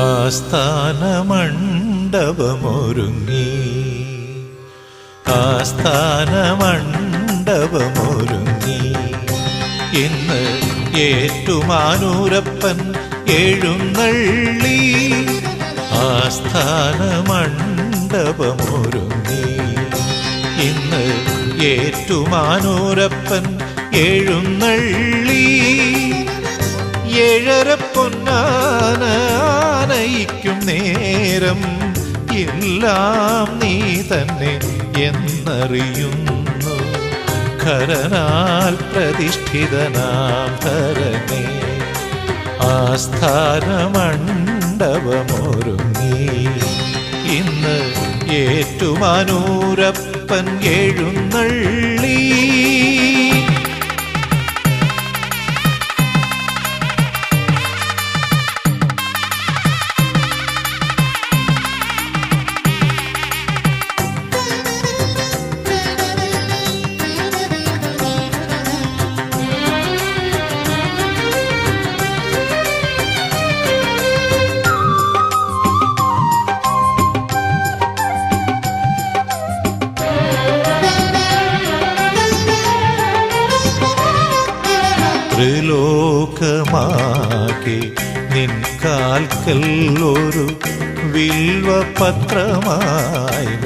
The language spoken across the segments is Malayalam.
ആസ്ഥാന മണ്ഡപമൊരുങ്ങി ആസ്ഥാന മണ്ഡപമൊരുങ്ങി ഇന്ന് ഏറ്റുമാനൂരപ്പൻ എഴുന്നള്ളി. ആസ്ഥാന മണ്ഡപമൊരുങ്ങി ഇന്ന് ഏറ്റുമാനൂരപ്പൻ എഴുന്നള്ളി. ഏഴര പൊന്നാന ആനയിക്കും നേരം. എല്ലാം നീ തന്നെ എന്നറിയുന്നു. ഖരനാൽ പ്രതിഷ്ഠിതനാം ധരനേ ആസ്ഥാന മണ്ഡപമൊരുങ്ങി ഇന്ന് ഏറ്റുമാനൂരപ്പൻ എഴുന്നള്ളി. ത്രിലോകമാകെ നിൻ കാൽക്കൽ ഒരു വിൽവപത്രമായി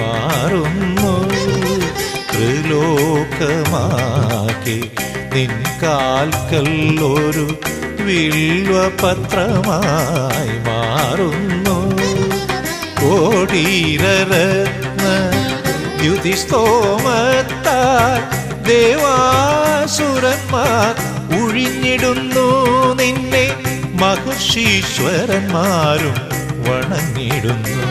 മാറുന്നു. ത്രിലോകമാകെ നിൻ കാൽക്കൽ ഒരു വിൽവപത്രമായി മാറുന്നു. കോടീരരത്ന യുതിസ്തോമത്താൽ ദേവാസുരന്മാർ ഒഴിഞ്ഞിടുന്നു നിന്നെ. മഹർഷീശ്വരന്മാരും വണങ്ങിടുന്നു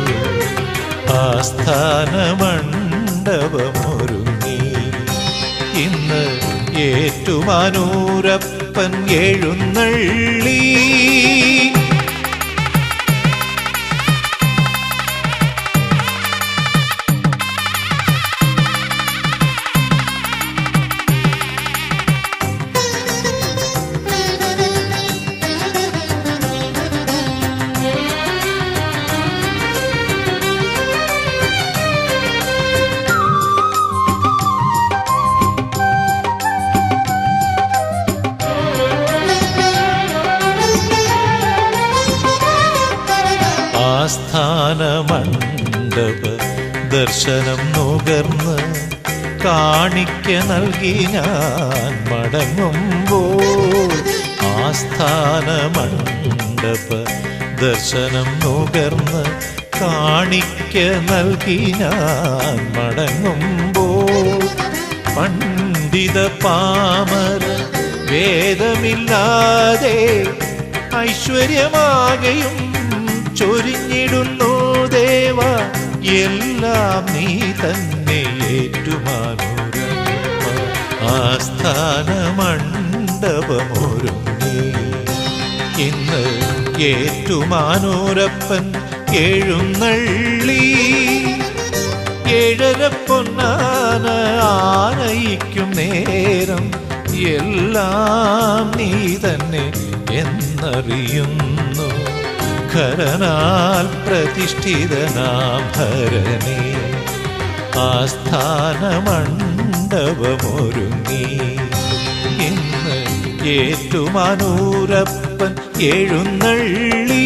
ആസ്ഥാന മണ്ഡപമൊരുങ്ങി ഇന്ന് ഏറ്റുമാനൂരപ്പൻ എഴുന്നള്ളി. ആസ്ഥാന മണ്ഡപ ദർശനം നുകർന്ന് കാണിക്ക നൽകി ഞാൻ മടങ്ങുമ്പോൾ ആസ്ഥാന മണ്ഡപ ദർശനം നുകർന്ന് കാണിക്ക നൽകി ഞാൻ മടങ്ങുമ്പോൾ പണ്ഡിത പാമര വേദമില്ലാതെ ഐശ്വര്യമാകയും ചൊരിഞ്ഞിടുന്നു ദേവ. എല്ലാം നീ തന്നെ ഏറ്റുമാനൂര ആസ്ഥാന മണ്ഡപമൊരുങ്ങി ഇന്ന് ഏറ്റുമാനൂരപ്പൻ എഴുന്നള്ളി. ഏഴര പൊന്നാന ആനയിക്കും നേരം എല്ലാം നീ തന്നെ എന്നറിയുന്നു. ഖരനാൽ പ്രതിഷ്ഠിതനാം ഭരണേ ആസ്ഥാന മണ്ഡപമൊരുങ്ങി ഇന്ന് ഏറ്റുമാനൂരപ്പൻ എഴുന്നള്ളി.